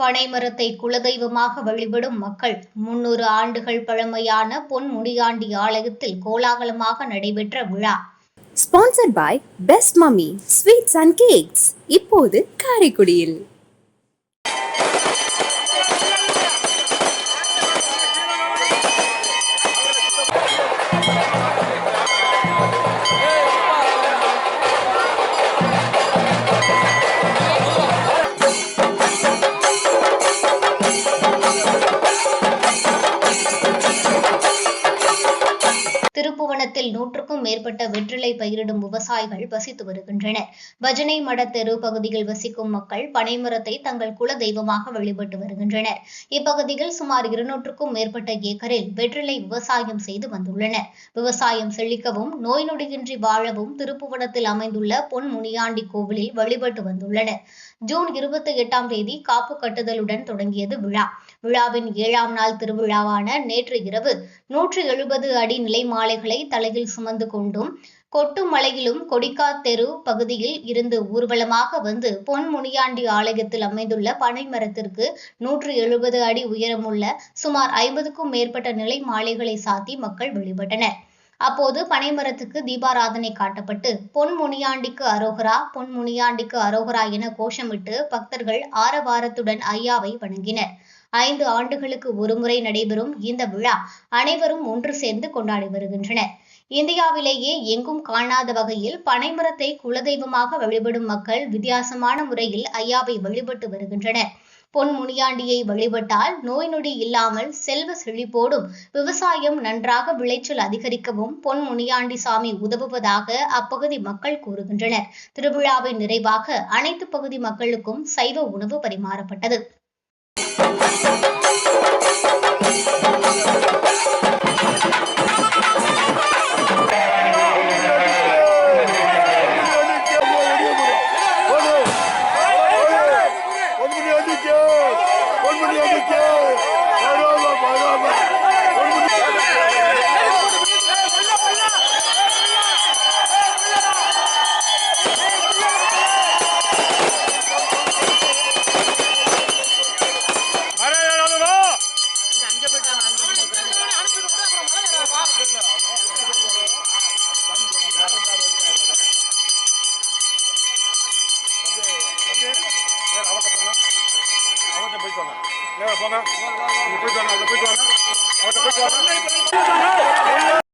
பனைமரத்தை குலதெய்வமாக வழிபடும் மக்கள் முன்னூறு ஆண்டுகள் பழமையான பொன்முடியாண்டி ஆலயத்தில் கோலாகலமாக நடைபெற்ற விழா. Sponsored by best mummy sweets and cakes இப்போது காரைக்குடியில். மாகாணத்தில் நூற்றுக்கும் மேற்பட்ட வெற்றிலை பயிரிடும் விவசாயிகள் வசித்து வருகின்றனர். பஜனை மடத்தெரு பகுதியில் வசிக்கும் மக்கள் பனைமரத்தை தங்கள் குல தெய்வமாக வழிபட்டு வருகின்றனர். இப்பகுதியில் சுமார் இருநூற்றுக்கும் மேற்பட்ட ஏக்கரில் வெற்றிலை விவசாயம் செய்து வந்துள்ளனர். விவசாயம் செழிக்கவும் நோய் நொடியின்றி வாழவும் திருப்புவனத்தில் அமைந்துள்ள பொன் முனியாண்டி கோவிலில் வழிபட்டு வந்துள்ளனர். ஜூன் இருபத்தி எட்டாம் தேதி காப்பு கட்டுதலுடன் தொடங்கியது விழா. விழாவின் ஏழாம் நாள் திருவிழாவான நேற்று இரவு நூற்று எழுபது அடி நிலை மாலைகளை தலையில் சுமந்து கொண்டும் கொட்டும் மலையிலும் கொடிக்காத்தெரு பகுதியில் இருந்து ஊர்வலமாக வந்து பொன்முனியாண்டி ஆலயத்தில் அமைந்துள்ள பனை மரத்திற்கு நூற்று எழுபது அடி உயரமுள்ள சுமார் ஐம்பதுக்கும் மேற்பட்ட நிலை மாலைகளை சாத்தி மக்கள் வழிபட்டனர். அப்போது பனைமரத்துக்கு தீபாராதனை காட்டப்பட்டு பொன் முனியாண்டிக்கு அரோகரா பொன் முனியாண்டிக்கு அரோகரா என கோஷமிட்டு பக்தர்கள் ஆரவாரத்துடன் ஐயாவை வணங்கினர். ஐந்து ஆண்டுகளுக்கு ஒருமுறை நடைபெறும் இந்த விழா அனைவரும் ஒன்று சேர்ந்து கொண்டாடி வருகின்றனர். இந்தியாவிலேயே எங்கும் காணாத வகையில் பனைமரத்தை குலதெய்வமாக வழிபடும் மக்கள் வித்தியாசமான முறையில் ஐயாவை வழிபட்டு வருகின்றனர். பொன் முனியாண்டியை வழிபட்டால் நோய் நொடி இல்லாமல் செல்வ செழிப்போடும் விவசாயம் நன்றாக விளைச்சல் அதிகரிக்கவும் பொன் முனியாண்டி சாமி உதவுவதாக அப்பகுதி மக்கள் கூறுகின்றனர். திருவிழாவின் நிறைவாக அனைத்து பகுதி மக்களுக்கும் சைவ உணவு பரிமாறப்பட்டது. பொன்முடி அடிக்க பொன்முடி அடிக்க 来老婆来你别转了别转了。我转了别转了。